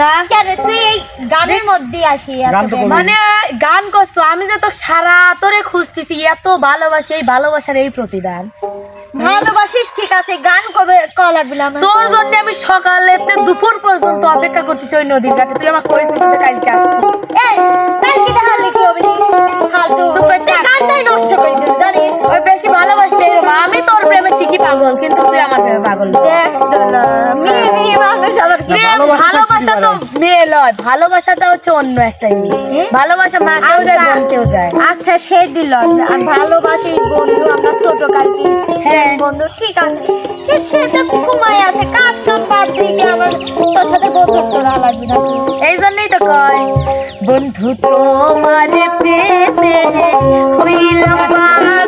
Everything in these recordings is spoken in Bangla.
না তুই এই গানের মধ্যে আসি। মানে গান করছ আমি যে তো সারা তোরে খুঁজতেছি এত ভালোবাসি এই ভালোবাসার এই প্রতিদান। ভালোবাসিস ঠিক আছে গান কবে ক লাগবে তোর জন্য আমি সকালে দুপুর পর্যন্ত অপেক্ষা করতেছি ওই নদীর ঘাটে। তুই আমার কইছিস কালকে আসবি। এই কালকে তাহলে কি হবে? লয় ভালোবাসাটা হচ্ছে অন্য একটা জিনিস। ভালোবাসা মা কেউ যায় আচ্ছা। বোন কেউ যায় আচ্ছা সে দিল। ভালোবাসি বন্ধু আমরা ছোট কালকে হ্যাঁ। বন্ধু ঠিক আছে। সে সেটা সময় আছে কাজ কাম বাদ দিয়ে আবার তোর সাথে বন্ধুত্ব না লাগবে না এই জন্যই তো কয় বন্ধু তোমার প্রেমে হইলাম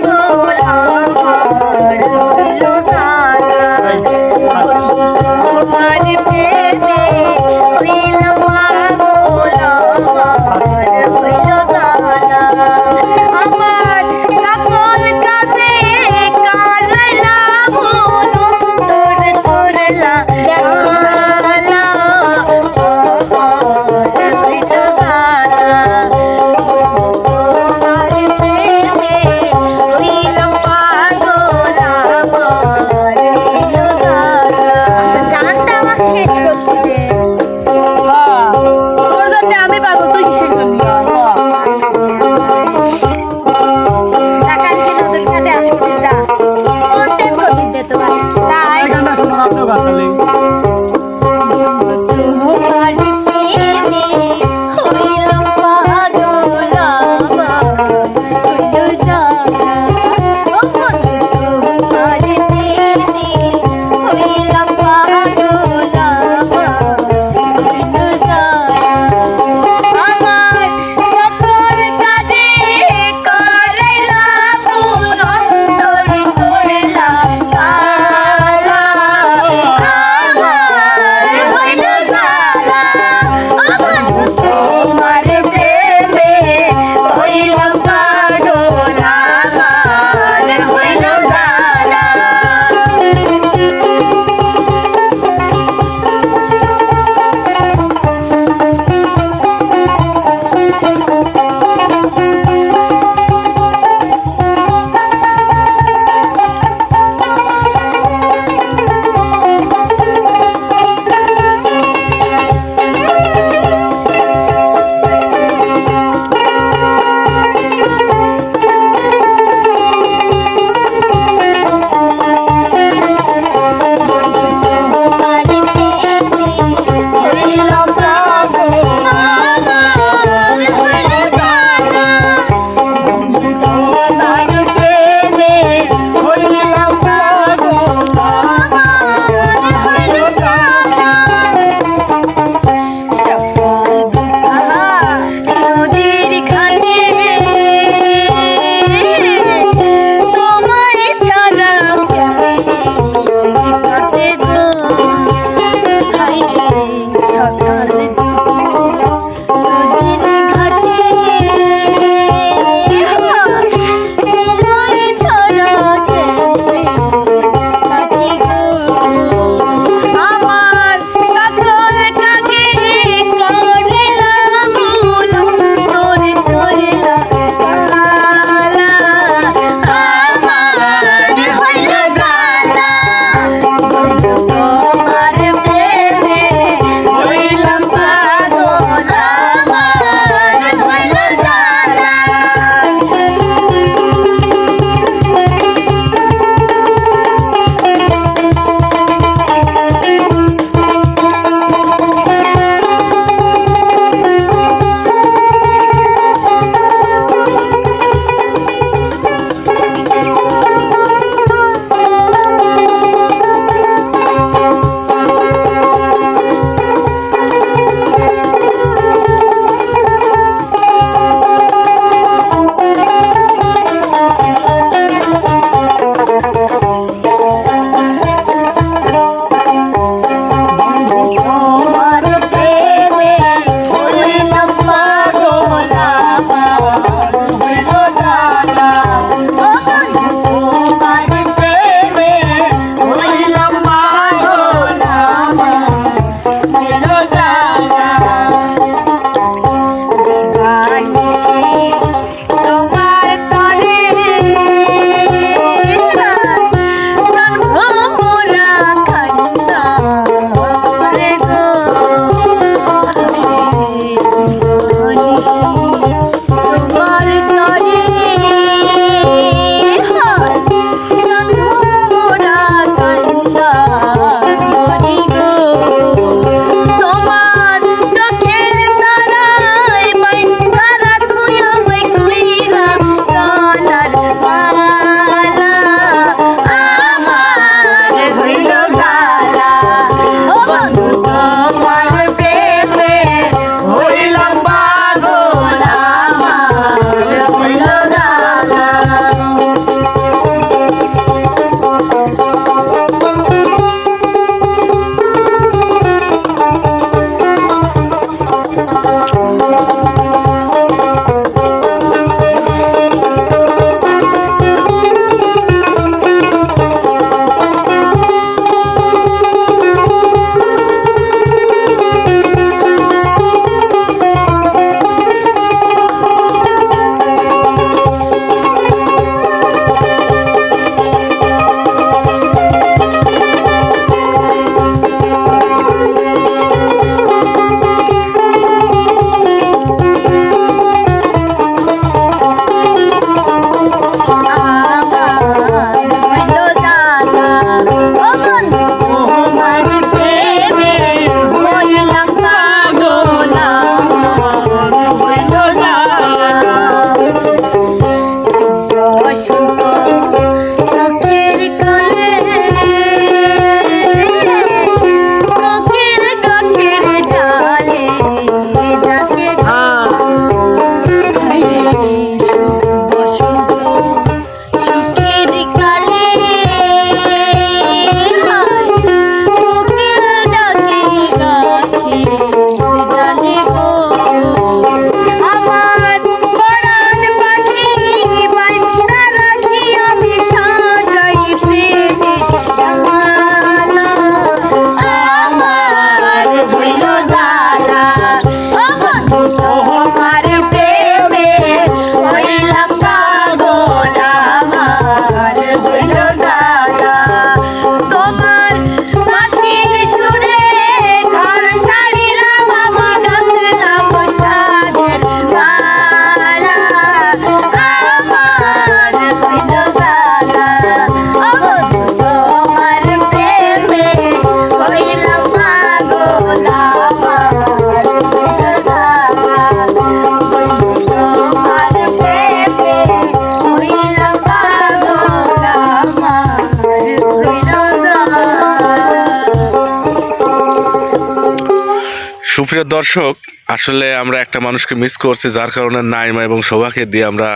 সুপ্রিয় দর্শক আসলে আমরা একটা মানুষকে মিস করছি যার কারণে নাইমা এবং শোভাকে দিয়ে আমরা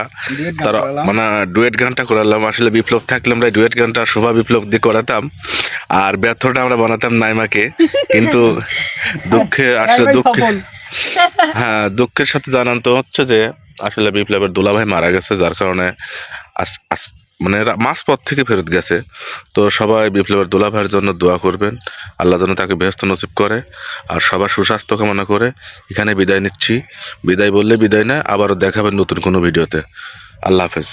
তার মানে ডুয়েট গানটা করালাম। আসলে বিপ্লব থাকলে আমরা ডুয়েট গানটা শোভা বিপ্লব দিয়ে করাতাম। আর ব্যর্থটা আমরা বানাতাম নাইমাকে। কিন্তু দুঃখে আসলে দুঃখে হ্যাঁ দুঃখের সাথে জানান তো হচ্ছে যে আসলে বিপ্লবের দুলাভাই মারা গেছে যার কারণে মানে মাস পথ থেকে ফেরত গেছে। তো সবাই বিপ্লবের দুলাভাইয়ের জন্য দোয়া করবেন। আল্লাহ যেন তাকে ব্যস্ত নসিব করে আর সবার সুস্বাস্থ্য কামনা করে এখানে বিদায় নিচ্ছি। বিদায় বললে বিদায় না, আবারও দেখাবেন নতুন কোনো ভিডিওতে। আল্লাহ হাফেজ।